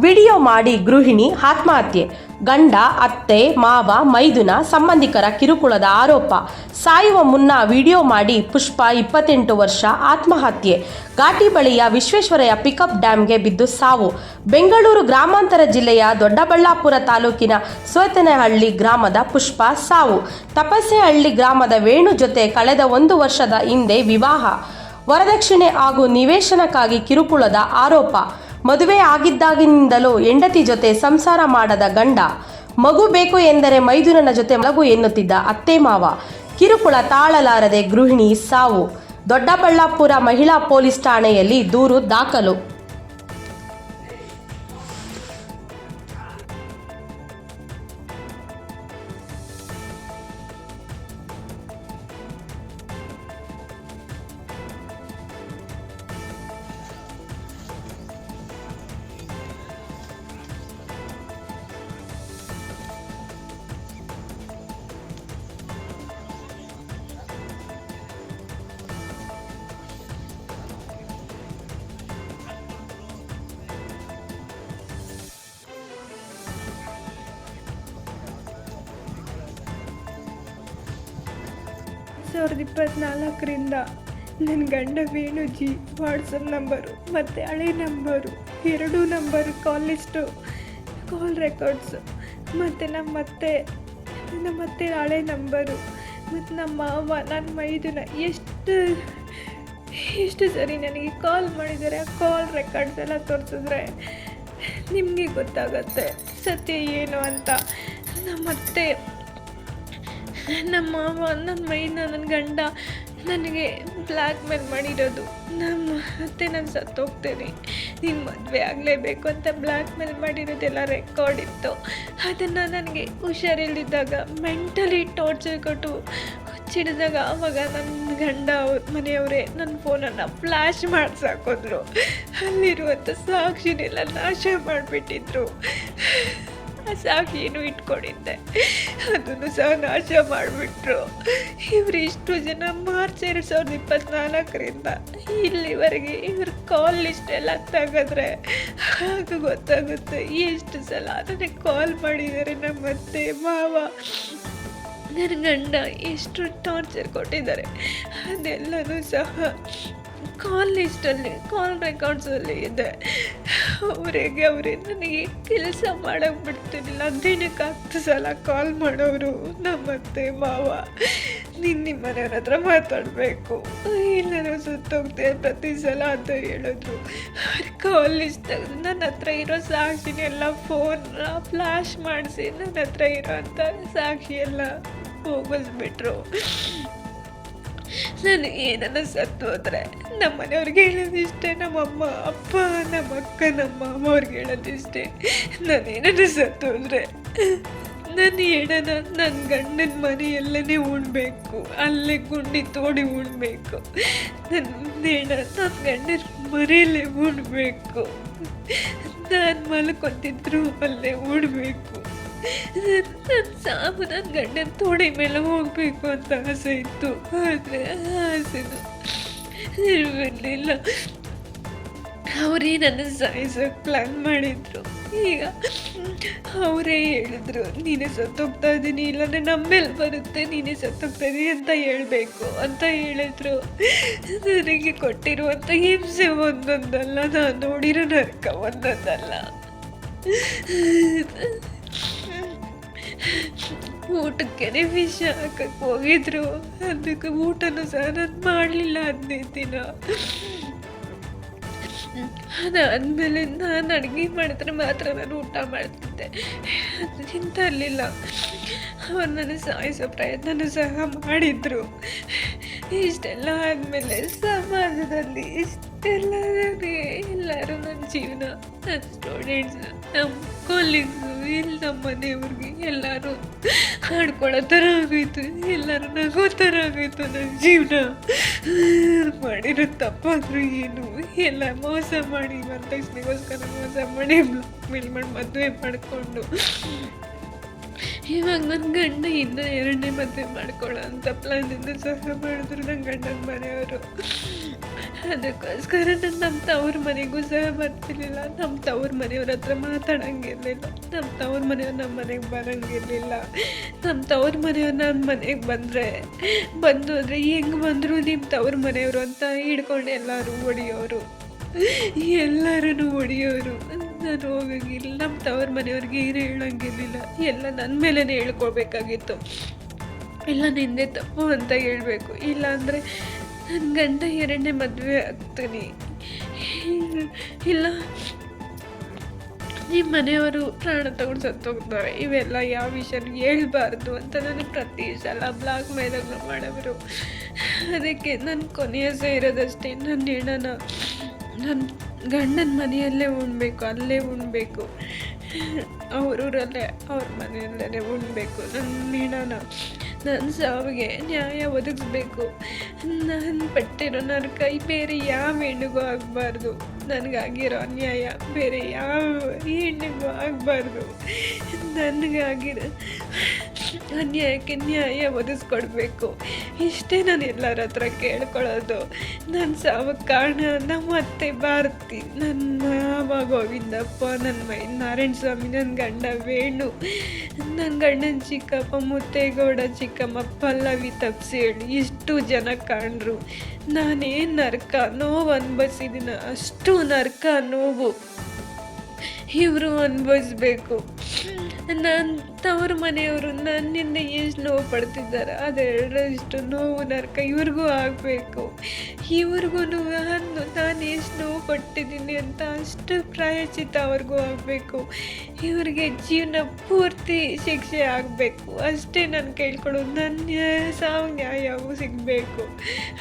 Video ಮಾಡಿ ಗೃಹಿಣಿ ಆತ್ಮಹತ್ಯೆ. ಗಂಡ, ಅತ್ತೆ, ಮಾವ, ಮೈದುನ ಸಂಬಂಧಿಕರ ಕಿರುಕುಳದ ಆರೋಪ. ಸಾಯುವ ಮುನ್ನ ವಿಡಿಯೋ ಮಾಡಿ ಪುಷ್ಪ ಇಪ್ಪತ್ತೆಂಟು ವರ್ಷ ಆತ್ಮಹತ್ಯೆ. ಘಾಟಿ ಬಳಿಯ ವಿಶ್ವೇಶ್ವರಯ್ಯ ಪಿಕಪ್ ಡ್ಯಾಂಗೆ ಬಿದ್ದು ಸಾವು. ಬೆಂಗಳೂರು ಗ್ರಾಮಾಂತರ ಜಿಲ್ಲೆಯ ದೊಡ್ಡಬಳ್ಳಾಪುರ ತಾಲೂಕಿನ ಸೋತನಹಳ್ಳಿ ಗ್ರಾಮದ ಪುಷ್ಪ ಸಾವು. ತಪಸ್ಸೆಹಳ್ಳಿ ಗ್ರಾಮದ ವೇಣು ಜೊತೆ ಕಳೆದ ಒಂದು ವರ್ಷದ ಹಿಂದೆ ವಿವಾಹ. ವರದಕ್ಷಿಣೆ ಹಾಗೂ ನಿವೇಶನಕ್ಕಾಗಿ ಕಿರುಕುಳದ ಆರೋಪ. ಮದುವೆ ಆಗಿದ್ದಾಗಿನಿಂದಲೂ ಹೆಂಡತಿ ಜೊತೆ ಸಂಸಾರ ಮಾಡದ ಗಂಡ. ಮಗು ಬೇಕು ಎಂದರೆ ಮೈದುನನ ಜೊತೆ ಮಲಗು ಎನ್ನುತ್ತಿದ್ದ ಅತ್ತೆ ಮಾವ. ಕಿರುಕುಳ ತಾಳಲಾರದೆ ಗೃಹಿಣಿ ಸಾವು. ದೊಡ್ಡಬಳ್ಳಾಪುರ ಮಹಿಳಾ ಪೊಲೀಸ್ ಠಾಣೆಯಲ್ಲಿ ದೂರು ದಾಖಲು. ಸಾವಿರದ ಇಪ್ಪತ್ತ್ನಾಲ್ಕರಿಂದ ನನ್ನ ಗಂಡ ವೇಣುಜಿ ವಾಟ್ಸಪ್ ನಂಬರು, ಮತ್ತು ಹಳೆ ನಂಬರು, ಎರಡೂ number call list call records ಮತ್ತು ನಮ್ಮ ಅತ್ತೆ ನಮ್ಮ ಅತ್ತೆ ಹಳೆ ನಂಬರು, ಮತ್ತು ನಮ್ಮ ಮಾವ, ನನ್ನ ಮೈದುನ ಎಷ್ಟು ಎಷ್ಟು ಸರಿ ನನಗೆ ಕಾಲ್ ಮಾಡಿದ್ದಾರೆ, ಆ ಕಾಲ್ ರೆಕಾರ್ಡ್ಸ್ ಎಲ್ಲ ತೋರಿಸಿದ್ರೆ ನಿಮಗೆ ಗೊತ್ತಾಗತ್ತೆ, ಸತ್ಯ ಏನು ಅಂತ. ನಮ್ಮ ಅತ್ತೆ ನಮ್ಮ ಮಾವ ನನ್ನ ಮೈನ ನನ್ನ ಗಂಡ ನನಗೆ ಬ್ಲ್ಯಾಕ್ ಮೇಲ್ ಮಾಡಿರೋದು. ನಮ್ಮ ಅತ್ತೆ ನಾನು ಸತ್ತೋಗ್ತೇನೆ ನೀನು ಮದುವೆ ಆಗಲೇಬೇಕು ಅಂತ ಬ್ಲ್ಯಾಕ್ ಮೇಲ್ ಮಾಡಿರೋದೆಲ್ಲ ರೆಕಾರ್ಡ್ ಇತ್ತು. ಅದನ್ನು ನನಗೆ ಹುಷಾರಿಲ್ಲಿದ್ದಾಗ ಮೆಂಟಲಿ ಟಾರ್ಚರ್ ಕೊಟ್ಟು ಹುಚ್ಚಿಡಿದಾಗ ಆವಾಗ ನನ್ನ ಗಂಡ ಅವ್ರ ಮನೆಯವರೇ ನನ್ನ ಫೋನನ್ನು ಫ್ಲ್ಯಾಶ್ ಮಾಡ್ಸಾಕೋದ್ರು ಅಲ್ಲಿರುವಂಥ ಸಾಕ್ಷಿನೆಲ್ಲ ನಾಶ ಮಾಡಿಬಿಟ್ಟಿದ್ರು. ಸಾಕ್ಷಿಯನ್ನು ಇಟ್ಕೊಂಡಿದ್ದೆ. ಅದನ್ನು ಸಹ ನಾಶ ಮಾಡಿಬಿಟ್ರು. ಇವರು ಇಷ್ಟು ಜನ ಮಾರ್ಚ್ ಎರಡು ಸಾವಿರದ ಇಪ್ಪತ್ತ್ನಾಲ್ಕರಿಂದ ಇಲ್ಲಿವರೆಗೆ ಇವ್ರ ಕಾಲ್ ಲಿಸ್ಟ್ ಎಲ್ಲ ತೆಗೆದ್ರೆ ಆಗ ಗೊತ್ತಾಗುತ್ತೆ. ಎಷ್ಟು ಸಲ ಅದನ್ನೇ ಕಾಲ್ ಮಾಡಿದ್ದಾರೆ ನಮ್ಮ ಅತ್ತೆ, ಮಾವ. ನನ್ನ ಗಂಡ ಎಷ್ಟು ಟಾರ್ಚರ್ ಕೊಟ್ಟಿದ್ದಾರೆ. ಅದೆಲ್ಲನೂ ಸಹ ಕಾಲ್ ಲಿಸ್ಟಲ್ಲಿ, ಕಾಲ್ ರೆಕಾರ್ಡ್ಸಲ್ಲಿ ಇದೆ. ಅವರಿಗೆ ಅವರೇ ನನಗೆ ಕೆಲಸ ಮಾಡೋಕ್ಕೆ ಬಿಡ್ತಿರಲಿಲ್ಲ. ದಿನಕ್ಕೆ ಹತ್ತು ಸಲ ಕಾಲ್ ಮಾಡೋರು ನಮ್ಮತ್ತೆ, ಮಾವ. ನೀನು ನಿಮ್ಮ ಮನೆಯವ್ರ ಹತ್ರ ಮಾತಾಡಬೇಕು. ಎಲ್ಲರೂ ಸುತ್ತೋಗ್ತೇವೆ ಪ್ರತಿ ಸಲ ಅಂತ ಹೇಳಿದ್ರು. ಅವ್ರ ಕಾಲ್ ಲಿಸ್ಟ್ ನನ್ನ ಹತ್ರ ಇರೋ ಸಾಕ್ಷಿನೆಲ್ಲ ಫೋನ್ ಫ್ಲಾಶ್ ಮಾಡಿಸಿ ನನ್ನ ಹತ್ರ ಇರೋಂಥ ಸಾಕ್ಷಿ ಎಲ್ಲ ಹೋಗಿಸ್ಬಿಟ್ರು ನಾನು ಏನನ್ನ ಸತ್ತು ಹೋದ್ರೆ ನಮ್ಮ ಮನೆಯವ್ರಿಗೆ ಹೇಳೋದಿಷ್ಟೇ ನಮ್ಮಮ್ಮ ಅಪ್ಪ, ನಮ್ಮ ಅಕ್ಕ, ನಮ್ಮ ಮಾಮ ಅವ್ರಿಗೆ ಹೇಳೋದಿಷ್ಟೇ ಏನನ್ನ ಸತ್ತು ಹೋದ್ರೆ ನನ್ನ ಹೇಳೋಣ ನನ್ನ ಗಂಡನ ಮನೆಯಲ್ಲೇ ಉಣ್ಬೇಕು, ಅಲ್ಲೇ ಗುಂಡಿ ತೋಡಿ ಉಣ್ಬೇಕು. ನನ್ನ ಹೇಳ ನನ್ನ ಗಂಡನ ಮನೆಯಲ್ಲೇ ಉಣ್ಬೇಕು. ನಾನು ಮಲ್ಕೊತಿದ್ರು ಅಲ್ಲೇ ಉಣ್ಬೇಕು. ನನ್ನ ಸಾವು ನನ್ನ ಗಂಡನ ತೋಡೆ ಮೇಲೆ ಹೋಗ್ಬೇಕು ಅಂತ ಆಸೆ ಇತ್ತು. ಆದರೆ ಆಸೆನು ನೆರವೇರಲಿಲ್ಲ. ಅವರೇ ನನ್ನ ಸಾಯಿಸೋಕೆ ಪ್ಲ್ಯಾನ್ ಮಾಡಿದ್ರು. ಈಗ ಅವರೇ ಹೇಳಿದ್ರು, ನೀನೇ ಸತ್ತೋಗ್ತಾ ಇದ್ದೀನಿ, ಇಲ್ಲಾಂದ್ರೆ ನಮ್ಮ ಮೇಲೆ ಬರುತ್ತೆ, ನೀನೇ ಸತ್ತೋಗ್ತಾ ಇದೀನಿ ಅಂತ ಹೇಳಬೇಕು, ಅಂತ ಹೇಳಿದ್ರು. ನನಗೆ ಕೊಟ್ಟಿರುವಂಥ ಹಿಂಸೆ ಒಂದೊಂದಲ್ಲ, ನಾನು ನೋಡಿರೋ ನರಕ ಒಂದೊಂದಲ್ಲ. ಊಟಕ್ಕೆ ವಿಷ ಹಾಕಕ್ಕೆ ಹೋಗಿದ್ರು. ಅದಕ್ಕೆ ಊಟನೂ ಸಹ ನಾನು ಮಾಡಲಿಲ್ಲ ಹದಿನೈದು ದಿನ. ಅದಾದಮೇಲೆ ನಾನು ಅಡುಗೆ ಮಾಡಿದ್ರೆ ಮಾತ್ರ ನಾನು ಊಟ ಮಾಡ್ತಿದ್ದೆ. ಅದು ತಿಂತಿರಲಿಲ್ಲ ಅವ್ರು ನನ್ನ ಸಾಯಿಸೋ ಪ್ರಯತ್ನನೂ ಸಹ ಮಾಡಿದರು. ಇಷ್ಟೆಲ್ಲ ಆದಮೇಲೆ ಸಮಾಜದಲ್ಲಿ ಇಷ್ಟೆಲ್ಲ ಎಲ್ಲರೂ ನನ್ನ ಜೀವನ ನನ್ನ ಸ್ಟೂಡೆಂಟ್ಸ್ ನಮ್ಮ ಕೊಲೀಗ್ಸು ಇಲ್ಲಿ ನಮ್ಮ ಮನೆಯವ್ರಿಗೆ ಎಲ್ಲರೂ ಹಾಡ್ಕೊಳ್ಳೋ ಥರ ಆಗೋಯ್ತು. ಎಲ್ಲರೂ ನಗೋ ಥರ ಆಗೋಯ್ತು ನನ್ನ ಜೀವನ. ಮಾಡಿರೋ ತಪ್ಪಾದರೂ ಏನು? ಎಲ್ಲ ಮೋಸ ಮಾಡಿ ವರದಕ್ಷಿಣೆಗೋಸ್ಕರ ಮೋಸ ಮಾಡಿ ಬ್ಲಾಕ್ ಮೇಲ್ ಮಾಡಿ ಮದುವೆ ಮಾಡಿಕೊಂಡು. ಇವಾಗ ನನ್ನ ಗಂಡ ಇನ್ನೂ ಎರಡನೇ ಮದುವೆ ಮಾಡ್ಕೊಳ್ಳೋ ಅಂತ ಪ್ಲಾನಿಂದ ಸಹ ಮಾಡಿದ್ರು ನನ್ನ ಗಂಡನ ಮನೆಯವರು. ಅದಕ್ಕೋಸ್ಕರ ನಾನು ನಮ್ಮ ತವ್ರ ಮನೆಗೂ ಸಹ ಬರ್ತಿರ್ಲಿಲ್ಲ. ನಮ್ಮ ತವ್ರ ಮನೆಯವ್ರ ಹತ್ರ ಮಾತಾಡಂಗಿರ್ಲಿಲ್ಲ. ನಮ್ಮ ತವ್ರ ಮನೆಯವ್ರು ನಮ್ಮ ಮನೆಗೆ ಬರಂಗಿರ್ಲಿಲ್ಲ. ನಮ್ಮ ತವ್ರ ಮನೆಯವ್ರು ನನ್ನ ಮನೆಗೆ ಬಂದರೆ, ಬಂದು ಅಂದರೆ ಹೆಂಗೆ ಬಂದರು ನಿಮ್ಮ ತವ್ರ ಮನೆಯವರು ಅಂತ ಹಿಡ್ಕೊಂಡು ಎಲ್ಲರೂ ಹೊಡಿಯೋರು ಎಲ್ಲರೂ ಹೊಡಿಯೋರು ನಾನು ಹೋಗಂಗಿಲ್ಲ ನಮ್ಮ ತವ್ರ ಮನೆಯವ್ರಿಗೆ ಏನು ಹೇಳಂಗಿರ್ಲಿಲ್ಲ. ಎಲ್ಲ ನನ್ನ ಮೇಲೇ ಹೇಳ್ಕೊಳ್ಬೇಕಾಗಿತ್ತು. ಇಲ್ಲ ನಿಂದೆ ತಪ್ಪು ಅಂತ ಹೇಳಬೇಕು. ಇಲ್ಲಾಂದರೆ ನನ್ನ ಗಂಡ ಎರಡನೇ ಮದುವೆ ಆಗ್ತಾನೆ. ಇಲ್ಲ. ನಿಮ್ಮ ಮನೆಯವರು ಪ್ರಾಣ ತಗೊಂಡು ಸತ್ತೋಗ್ತಾರೆ ಇವೆಲ್ಲ ಯಾವ ವಿಷಯನೂ ಹೇಳ್ಬಾರ್ದು ಅಂತ ನನಗೆ ಪ್ರತಿ ಸಲ ಬ್ಲಾಕ್ ಮೇಲಾಗ ಮಾಡೋರು. ಅದಕ್ಕೆ ನನ್ನ ಕೊನೆಯ ಇರೋದಷ್ಟೇ. ನನ್ನ ಹೆಣನ ನನ್ನ ಗಂಡನ ಮನೆಯಲ್ಲೇ ಉಣ್ಬೇಕು, ಅಲ್ಲೇ ಉಣ್ಬೇಕು. ಅವ್ರೂರಲ್ಲೇ, ಅವ್ರ ಮನೆಯಲ್ಲೇ ಉಣ್ಬೇಕು. ನನ್ನ ಹೆಣನ. ನನ್ನ ಸಾವಿಗೆ ನ್ಯಾಯ ಒದಗಿಸ್ಬೇಕು. ನಾನು ಪಟ್ಟಿರೋ ನರಕ ಬೇರೆ ಯಾವ ಹೆಣ್ಣಿಗೂ ಆಗಬಾರ್ದು. ನನಗಾಗಿರೋ ಅನ್ಯಾಯ ಬೇರೆ ಯಾವ ಹೆಣ್ಣಿಗೂ ಆಗಬಾರ್ದು. ನನಗಾಗಿರೋ ಅನ್ಯಾಯಕ್ಕೆ ನ್ಯಾಯ ಒದಗಿಸ್ಕೊಡ್ಬೇಕು. ಇಷ್ಟೇ ನಾನು ಎಲ್ಲರ ಹತ್ರ ಕೇಳ್ಕೊಳ್ಳೋದು. ನನ್ನ ಸಾವಕ್ಕೆ ಕಾರಣ ನಮ್ಮ ಅತ್ತೆ ಭಾರತಿ ನನ್ನ ಮಾವ ಗೋವಿಂದಪ್ಪ ನನ್ನ ಮೈ ನಾರಾಯಣ ಸ್ವಾಮಿ ನನ್ನ ಗಂಡ ವೇಣು ನನ್ನ ಗಂಡನ ಚಿಕ್ಕಪ್ಪ ಮುತ್ತೇಗೌಡ, ಚಿಕ್ಕಮ್ಮ ಪಲ್ಲವಿ ತಪ್ಸಿ ಹೇಳಿ ಇಷ್ಟು ಜನ ಕಾಣ್ರು. ನಾನೇನು ನರ್ಕ ನೋವು ಅನ್ಭವಿಸಿದ್ದೀನ ಅಷ್ಟು ನರ್ಕ ನೋವು. ಇವರು ಅನುಭವಿಸ್ಬೇಕು. ನನ್ನ ತವ್ರ ಮನೆಯವರು ನನ್ನಿಂದ ಎಷ್ಟು ನೋವು ಪಡ್ತಿದ್ದಾರೆ. ಅದೆರಡರಷ್ಟು ನೋವು ನರ್ಕ ಇವ್ರಿಗೂ ಆಗಬೇಕು. ಇವ್ರಿಗೂ ನಾನು ನಾನು ಎಷ್ಟು ನೋವು ಪಟ್ಟಿದ್ದೀನಿ ಅಂತ ಅಷ್ಟು ಪ್ರಾಯಚಿತ ಅವ್ರಿಗೂ ಆಗಬೇಕು. ಇವ್ರಿಗೆ ಜೀವನ ಪೂರ್ತಿ ಶಿಕ್ಷೆ ಆಗಬೇಕು. ಅಷ್ಟೇ ನಾನು ಕೇಳ್ಕೊಳ್ಳೋದು ನನ್ನ ಸಾವು ನ್ಯಾಯವೂ ಸಿಗಬೇಕು.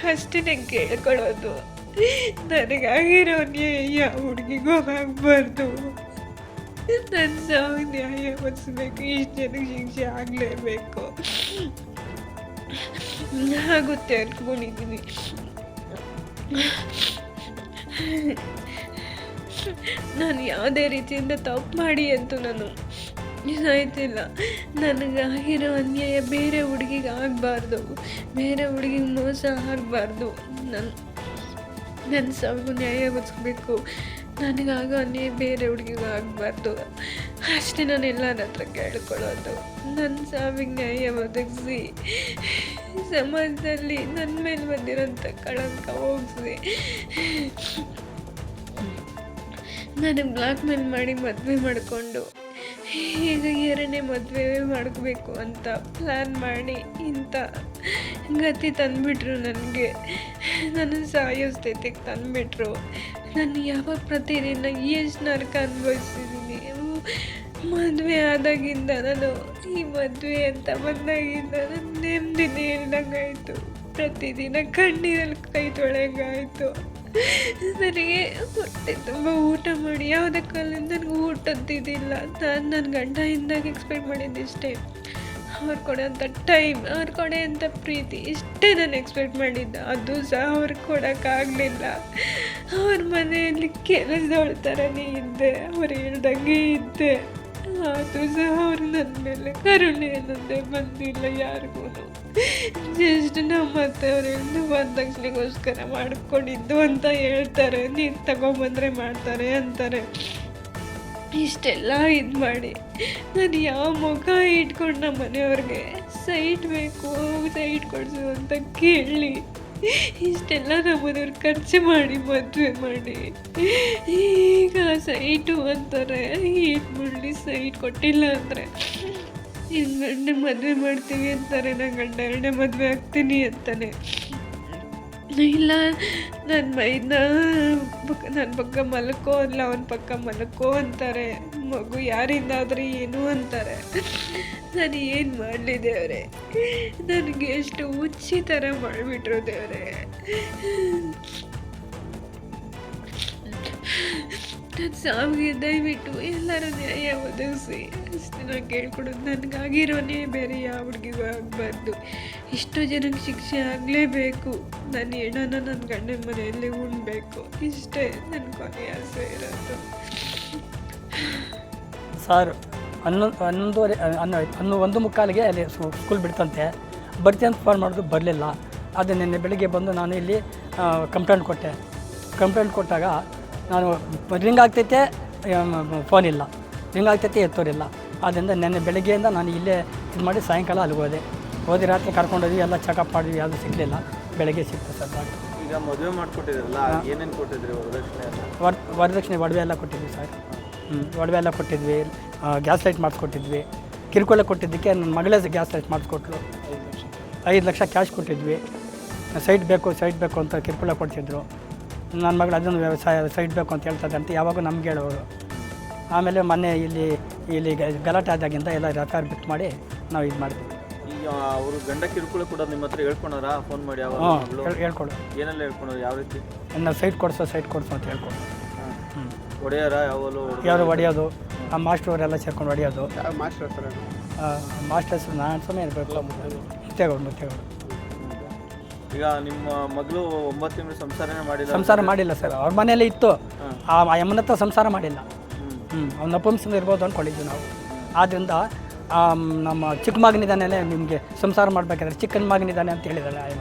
ಅಷ್ಟೇ ನಾನು ಕೇಳ್ಕೊಳ್ಳೋದು. ನನಗಾಗಿರೋ ನ್ಯಾಯ ಹುಡುಗಿಗೂ ಆಗಬಾರ್ದು. ನನ್ನ ನ್ಯಾಯ ಒದಿಸ್ಬೇಕು ಇಷ್ಟು ಜನಕ್ಕೆ ಶಿಕ್ಷೆ ಆಗಲೇಬೇಕು. ಆಗುತ್ತೆ ಅನ್ಕೊಂಡಿದ್ದೀನಿ ನಾನು ಯಾವುದೇ ರೀತಿಯಿಂದ ತಪ್ಪು ಮಾಡಿ ಅಂತ ನಾನು ಸಾಯ್ತಿಲ್ಲ ನನಗಾಗಿರೋ ಅನ್ಯಾಯ ಬೇರೆ ಹುಡುಗಿಗೆ ಆಗಬಾರ್ದು, ಬೇರೆ ಹುಡುಗಿಗೆ ಮೋಸ ಆಗಬಾರ್ದು. ನನ್ನ ನನ್ನ ಸಾವು ನ್ಯಾಯ ನನಗಾಗೋ ಅನ್ಯಾಯ ಬೇರೆ ಹುಡುಗಿಗೂ ಆಗಬಾರ್ದು. ಅಷ್ಟೇ ನಾನು ಎಲ್ಲರ ಹತ್ರ ಕೇಳ್ಕೊಳ್ಳೋದು. ನನ್ನ ಸಾವಿಗೆ ನ್ಯಾಯ ಒದಗಿಸಿ ಸಮಾಜದಲ್ಲಿ ನನ್ನ ಮೇಲೆ ಬಂದಿರೋಂಥ ಕಳಂಕ ಹೋಗಿಸಿ. ನನಗೆ ಬ್ಲಾಕ್ ಮೇಲ್ ಮಾಡಿ ಮದುವೆ ಮಾಡಿಕೊಂಡು ಈಗ ಎರಡನೇ ಮದುವೆ ಮಾಡಬೇಕು ಅಂತ ಪ್ಲ್ಯಾನ್ ಮಾಡಿ ಇಂಥ ಗತಿ ತಂದುಬಿಟ್ರು ನನಗೆ. ನನ್ನ ಸಾಯೋ ಸ್ಥಿತಿಗೆ ತಂದುಬಿಟ್ರು. ನಾನು ಯಾವಾಗ ಪ್ರತಿದಿನ ಎಷ್ಟು ನರಕ ಅನುಭವಿಸಿದ್ದೀನಿ ಮದುವೆ ಆದಾಗಿಂದ ನಾನು ಈ ಮದುವೆ ಅಂತ ಬಂದಾಗಿಂದ ನನ್ನ ನೆಮ್ಮದಿನೇ ಇಲ್ದಂಗಾಯಿತು ಪ್ರತಿದಿನ ಕಣ್ಣೀರಲ್ಲಿ ಕೈ ತೊಳೆಯಂಗಾಯಿತು. ನನಗೆ ಹೊಟ್ಟೆ ತುಂಬ ಊಟ ಮಾಡಿ ಯಾವುದೇ ಕಾಲದಿಂದ ನನಗೆ ಊಟದ್ದಿದ್ದಿಲ್ಲ ನಾನು ನನ್ನ ಗಂಡ ಹಿಂದಾಗ ಎಕ್ಸ್ಪೆಕ್ಟ್ ಮಾಡಿದ್ದಿಷ್ಟೇ ಅವ್ರು ಕೊಡೋಂಥ ಟೈಮ್ ಅವ್ರು ಕೊಡೋಂಥ ಪ್ರೀತಿ ಇಷ್ಟೇ ನಾನು ಎಕ್ಸ್ಪೆಕ್ಟ್ ಮಾಡಿದ್ದೆ. ಅದು ಸಹ ಅವ್ರಿಗೆ ಕೊಡೋಕ್ಕಾಗಲಿಲ್ಲ ಅವ್ರ ಮನೆಯಲ್ಲಿ ಕೆಲಸದವಳ ಥರನೇ ಇದ್ದೆ, ಅವ್ರು ಹೇಳ್ದಂಗೆ ಇದ್ದೆ. ಅದು ಸಹ ಅವ್ರು ನನ್ನ ಮೇಲೆ ಕರುಣೆ ಅನ್ನೋದೇ ಬಂದಿಲ್ಲ ಯಾರಿಗೂ ಜಸ್ಟ್ ನಮ್ಮ ಅತ್ತೆ ಅವ್ರು ಹೇಳಿದ್ದು ವರದಕ್ಷಿಣೆಗೋಸ್ಕರ ಮಾಡ್ಕೊಂಡಿದ್ದು ಅಂತ ಹೇಳ್ತಾರೆ. ನೀನು ತಗೊಂಬಂದ್ರೆ ಮಾಡ್ತಾರೆ ಅಂತಾರೆ. ಇಷ್ಟೆಲ್ಲ ಇದು ಮಾಡಿ. ನಾನು ಯಾವ ಮುಖ ಇಟ್ಕೊಂಡು ನಮ್ಮ ಮನೆಯವ್ರಿಗೆ ಸೈಟ್ ಬೇಕು, ಸೈಟ್ ಕೊಡಿಸು ಅಂತ ಕೇಳಿ, ಇಷ್ಟೆಲ್ಲ ನಮ್ಮನೆಯವ್ರು ಖರ್ಚು ಮಾಡಿ, ಮದುವೆ ಮಾಡಿ. ಈಗ ಸೈಟು ಅಂತಾರೆ. ಏನು ಮಾಡಲಿ ಸೈಟ್ ಕೊಟ್ಟಿಲ್ಲ ಅಂದರೆ ಗಂಡ ಮದುವೆ ಮಾಡ್ತೀವಿ ಅಂತಾರೆ ನನ್ನ ಗಂಡ ಎರಡನೇ ಮದುವೆ ಆಗ್ತೀನಿ ಅಂತಾನೆ. ಇಲ್ಲ ನನ್ನ ಮೈನ ನನ್ನ ಪಕ್ಕ ಮಲಕೋ ಅಲ್ಲ, ಅವನ ಪಕ್ಕ ಮಲಕೋ ಅಂತಾರೆ. ಮಗು ಯಾರಿಂದಾದ್ರೆ ಏನು ಅಂತಾರೆ. ನಾನು ಏನು ಮಾಡಲಿ ದೇವ್ರೆ? ನನಗೆ ಎಷ್ಟು ಹುಚ್ಚಿ ಥರ ಮಾಡಿಬಿಟ್ರು ದೇವ್ರೆ. ನನ್ನ ಸಾವಿಗೆ ದಯವಿಟ್ಟು ಎಲ್ಲರೂ ನ್ಯಾಯ ಒದಗಿಸಿ. ಅಷ್ಟೇ ನಾನು ಕೇಳ್ಕೊಡೋದು. ನನಗಾಗಿರೋನೇ ಬೇರೆ ಯಾವ ಹುಡುಗಿಗೂ ಆಗಬಾರ್ದು. ಇಷ್ಟು ಜನಕ್ಕೆ ಶಿಕ್ಷೆ ಆಗಲೇಬೇಕು. ನನ್ನ ಹೆಣನ ನನ್ನ ಗಂಡನ ಮನೆಯಲ್ಲಿ ಉಣ್ಬೇಕು. ಇಷ್ಟೇ ನನ್ನ ಕೊನೆಯ ಆಸೆ ಇರೋದು. ಸಾರು, ಹನ್ನೊಂದು, ಹನ್ನೊಂದುವರೆ ಹನ್ನೊಂದು ಹನ್ನೊ, ಒಂದು ಮುಕ್ಕಾಲಿಗೆ ಅಲ್ಲಿ ಸ್ಕೂ- ಸ್ಕೂಲ್ ಬಿಡ್ತಂತೆ. ಬರ್ತೀನಿ ಅಂತ ಫೋನ್ ಮಾಡೋದು ಬರಲಿಲ್ಲ. ಅದು ನಿನ್ನೆ ಬೆಳಿಗ್ಗೆ ಬಂದು ನಾನು ಇಲ್ಲಿ ಕಂಪ್ಲೇಂಟ್ ಕೊಟ್ಟೆ. ಕಂಪ್ಲೇಂಟ್ ಕೊಟ್ಟಾಗ ನಾನು ರಿಂಗ್ ಆಗ್ತೈತೆ ಫೋನ್ ಇಲ್ಲ. ರಿಂಗ್ ಆಗ್ತೈತೆ ಎತ್ತೋರಿಲ್ಲ. ಆದ್ದರಿಂದ ನೆನ್ನೆ ಬೆಳಗ್ಗೆಯಿಂದ ನಾನು ಇಲ್ಲೇ ಇದು ಮಾಡಿ ಸಾಯಂಕಾಲ ಅಲ್ಲಿಗೆ ಹೋದೆ. ಹೋದಿ ರಾತ್ರಿ ಕರ್ಕೊಂಡೋದ್ವಿ ಎಲ್ಲ ಚೆಕಪ್ ಮಾಡಿದ್ವಿ ಯಾವುದು ಸಿಗಲಿಲ್ಲ. ಬೆಳಗ್ಗೆ ಸಿಕ್ತು ಸರ್ ಈಗ ಮದುವೆ ಮಾಡಿಕೊಟ್ಟಿದ್ರಲ್ಲ ಏನೇನು ಕೊಟ್ಟಿದ್ರಿ ವರದಕ್ಷಿಣೆ ವರ್ ವರದಕ್ಷಿಣೆ ಒಡವೆ ಎಲ್ಲ ಕೊಟ್ಟಿದ್ವಿ ಸರ್. ಹ್ಞೂ ಒಡವೆ ಎಲ್ಲ ಕೊಟ್ಟಿದ್ವಿ ಗ್ಯಾಸ್ ಲೈಟ್ ಮಾಡಿಸ್ಕೊಟ್ಟಿದ್ವಿ. ಕಿರುಕುಳ ಕೊಟ್ಟಿದ್ದಕ್ಕೆ ನನ್ನ ಮಗಳೇ ಗ್ಯಾಸ್ ಲೈಟ್ ಮಾಡಿಸ್ಕೊಟ್ಲು. ಐದು ಲಕ್ಷ. ಕ್ಯಾಶ್ ಕೊಟ್ಟಿದ್ವಿ. ಸೈಟ್ ಬೇಕು ಸೈಟ್ ಬೇಕು ಅಂತ ಕಿರುಕುಳ ಕೊಡ್ತಿದ್ರು ನನ್ನ ಮಗಳು ಅದನ್ನು ವ್ಯವಸಾಯ ಸೈಟ್ ಬೇಕು ಅಂತ ಹೇಳ್ತದೆ ಅಂತ ಯಾವಾಗೂ ನಮ್ಗೆ ಹೇಳೋರು ಆಮೇಲೆ ಮೊನ್ನೆ ಇಲ್ಲಿ ಇಲ್ಲಿ ಗ- ಗಲಾಟೆ ಆದಾಗಿಂದ ಎಲ್ಲ ರಕಾರ ಬಿಟ್ಟು ಮಾಡಿ ನಾವು ಇದು ಮಾಡ್ತೀವಿ. ಈಗ ಅವರು ಗಂಡ ಕಿರುಕುಳ ಕೂಡ ನಿಮ್ಮ ಹತ್ರ ಹೇಳ್ಕೊಂಡಾರ? ಫೋನ್ ಮಾಡಿ ಯಾವಾಗ ಹ್ಞೂ ಹೇಳ್ಕೊಡು. ಏನೆಲ್ಲ ಹೇಳ್ಕೊಂಡ್ರು? ಯಾವ ರೀತಿ? ನಾವು ಸೈಟ್ ಕೊಡಿಸೋ ಸೈಟ್ ಕೊಡಿಸು ಅಂತ ಹೇಳ್ಕೊಡು. ಹ್ಞೂ ಒಡೆಯರ? ಯಾವಾಗಲೂ ಯಾರು ಹೊಡೆಯೋದು ಆ ಮಾಸ್ಟ್ರವರೆಲ್ಲ ಸೇರ್ಕೊಂಡು ಹೊಡೆಯೋದು ಮಾಸ್ಟರ್ಸ್ ನಾನು ಸುಮ್ಮನೆ ಇರಬೇಕು. ಮುತ್ತೆಗೌಡ ಮುತ್ತೇಗೌಡ ಈಗ ನಿಮ್ಮ ಮಗಳು ಒಂಬತ್ತು ತಿಂಗಳು ಸಂಸಾರನೇ ಮಾಡಿಲ್ಲ ಸಂಸಾರ ಮಾಡಿಲ್ಲ ಸರ್. ಅವ್ರ ಮನೆಯಲ್ಲೇ ಇತ್ತು. ಆ ಆ ಯಮ್ಮನ ಹತ್ರ ಸಂಸಾರ ಮಾಡಿಲ್ಲ. ಹ್ಞೂ ಅವ್ನ ನಪುಂಸಕ ಇರ್ಬೋದು ಅಂದ್ಕೊಂಡಿದ್ವಿ ನಾವು. ಆದ್ದರಿಂದ ಆ, ನಮ್ಮ ಚಿಕ್ಕ ಮಗನಿದ್ದಾನೆ ನಿಮಗೆ ಸಂಸಾರ ಮಾಡಬೇಕಾದ್ರೆ ಚಿಕ್ಕನ ಮಗನಿದ್ದಾನೆ ಅಂತ ಹೇಳಿದಾರೆ ಆ ಈಗ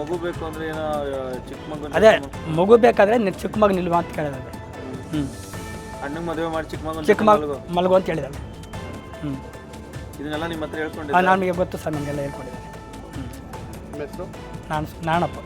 ಮಗು ಬೇಕು ಅಂದ್ರೆ ಏನೋ ಆ, ಚಿಕ್ಕ ಮಗು ಅದೇ ಮಗು ಬೇಕಾದರೆ ನಿನ್ನ ಚಿಕ್ಕ ಮಗ ನಿಲ್ವಾ ಅಂತ ಕೇಳಿದಾನೆ ಹ್ಞೂ ಅಣ್ಣಗೆ ಮದುವೆ ಮಾಡಿ ಚಿಕ್ಕ ಮಗು ಚಿಕ್ಕ ಮಗ ಮಲಗು ಅಂತ ಹೇಳಿದಾನೆ ಹ್ಞೂ ಇದನ್ನೆಲ್ಲ ನಿಮ್ಮ ಹತ್ರ ಹೇಳ್ಕೊಂಡು ನಮಗೆ ಗೊತ್ತು ಸರ್ ನಮಗೆಲ್ಲ ಹೆಸರು? ನಾನು ನಾಣಪ್ಪ